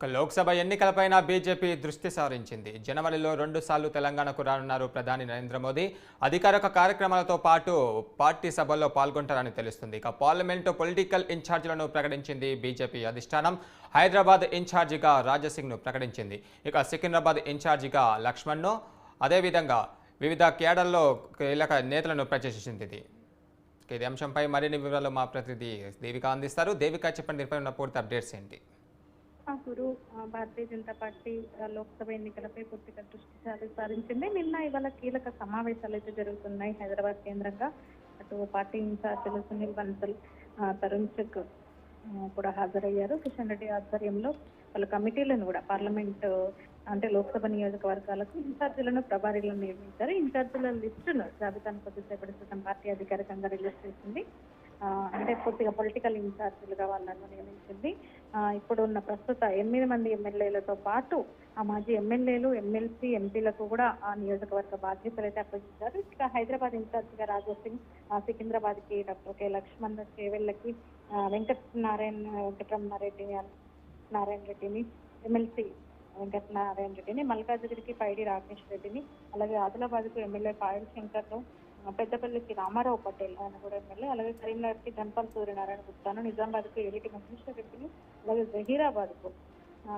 Lok Sabha ఎన్నికలపైన BJP దృష్టి సారించింది. జనవరిలో రెండుసార్లు తెలంగాణకు రానున్నారు ప్రధాని నరేంద్ర మోదీ. అధికారిక కార్యక్రమాలతో పాటు పార్టీ సభల్లో పాల్గొంటారని తెలుస్తుంది. ఇక పార్లమెంటు పొలిటికల్ ఇన్ఛార్జీలను ప్రకటించింది బీజేపీ అధిష్టానం. హైదరాబాద్ ఇన్ఛార్జిగా రాజసింగ్ను ప్రకటించింది. ఇక సికింద్రాబాద్ ఇన్ఛార్జిగా లక్ష్మణ్ను అదేవిధంగా వివిధ కేడర్లో కీలక నేతలను ప్రవేశించింది ఇది అంశంపై మరిన్ని వివరాలు మా ప్రతినిధి దేవిక అందిస్తారు. దేవిక చెప్పండి దీనిపై ఉన్న పూర్తి అప్డేట్స్ ఏంటి? గురు భారతీయ జనతా పార్టీ లోక్సభ ఎన్నికలపై పూర్తిగా దృష్టి సారించింది. నిన్న ఇవాళ కీలక సమావేశాలు అయితే జరుగుతున్నాయి హైదరాబాద్ కేంద్రంగా. అటు పార్టీ ఇన్ఛార్జీలు సునీల్ బన్సల్ తరుణ్ చక్ కూడా హాజరయ్యారు. కిషన్ రెడ్డి ఆధ్వర్యంలో వాళ్ళ కమిటీలను కూడా పార్లమెంట్ అంటే లోక్సభ నియోజకవర్గాలకు ఇన్ఛార్జీలను ప్రభారీలను నియమించారు. ఇన్ఛార్జీల లిస్టును జాబితాను కొద్దిసేపటి క్రితం పార్టీ అధికారికంగా రిలీజ్ చేసింది. అంటే పూర్తిగా పొలిటికల్ ఇన్ఛార్జీలుగా వాళ్ళను నియమించింది. ఇప్పుడున్న ప్రస్తుత ఎనిమిది మంది ఎమ్మెల్యేలతో పాటు ఆ మాజీ ఎమ్మెల్యేలు ఎమ్మెల్సీ ఎంపీలకు కూడా ఆ నియోజకవర్గ బాధ్యతలు అయితే అప్పగించారు. ఇక హైదరాబాద్ ఇన్ఛార్జిగా రాజా సింగ్ సికింద్రాబాద్కి డాక్టర్ కె. లక్ష్మణ్ చేవెళ్ళకి వెంకట నారాయణ వెంకటరమణారెడ్డిని నారాయణ రెడ్డిని ఎమ్మెల్సీ వెంకట నారాయణ రెడ్డిని మల్కాజ్గిరికి పైడి రాకేష్ రెడ్డిని అలాగే ఆదిలాబాద్కు ఎమ్మెల్యే పాయల్ శంకర్ను పెద్దపల్లికి రామారావు పటేల్ ఆయన కూడా ఎమ్మెల్యే అలాగే కరీంనగర్కి ధన్పాల్ సూర్యనారాయణ గుప్తాను నిజామాబాద్కు ఎలిటి మహేశ్వర్ రెడ్డిని అలాగే జహీరాబాద్కు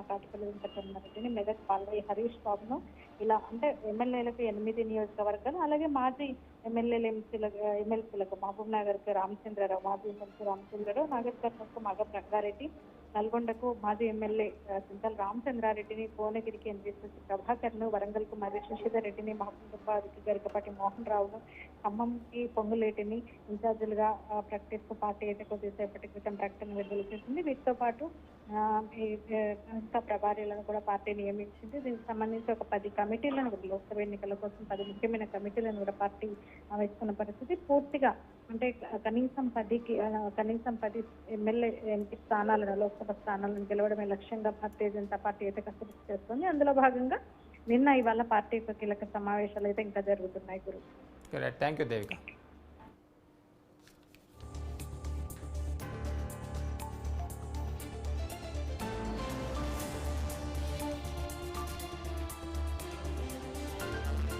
కాటిపల్లి వెంకటరమణ రెడ్డిని మెదక్ పాల్వై హరీష్ బాబును ఇలా అంటే ఎమ్మెల్యేలకు ఎనిమిది నియోజకవర్గాలు అలాగే మాజీ ఎమ్మెల్యేలు ఎంసీలకు ఎమ్మెల్సీలకు మహబూబ్ నగర్కి రామచంద్రరావు మాజీ ఎమ్మెల్సీ రామచంద్రరావు నాగర్ కర్నూలుకు మగ రంగారెడ్డి నల్గొండకు మాజీ ఎమ్మెల్యే సింతల్ రామచంద్రారెడ్డిని భువనగిరికి ఎన్టీఎస్ఎస్ ప్రభాకర్ను వరంగల్కు మరి శశిధర్ రెడ్డిని మహబూబాబాద్కి గరికపాటి మోహన్ రావును ఖమ్మంకి పొంగులేటిని ఇన్ఛార్జీలుగా ప్రకటిస్తూ పార్టీ అయితే కొద్దిసేపటి క్రితం ప్రకటన విడుదల చేసింది. వీటితో పాటు ఈ, ఇంకా ప్రభారీలను కూడా పార్టీ నియమించింది. దీనికి సంబంధించి ఒక పది కమిటీలను కూడా లోక్సభ ఎన్నికల కోసం పది ముఖ్యమైన కమిటీలను కూడా పార్టీ వేసుకున్న పరిస్థితి పూర్తిగా అంటే కనీసం పదికి కనీసం పది ఎమ్మెల్యే ఎంపీ స్థానాలను లోక్సభ స్థానాలను గెలవడమే లక్ష్యంగా భారతీయ జనతా పార్టీ అయితే కసరత్తు చేస్తుంది. అందులో భాగంగా నిన్న ఇవాళ పార్టీ యొక్క కీలక సమావేశాలు అయితే ఇంకా జరుగుతున్నాయి గురు. चलिए थैंक यू देविका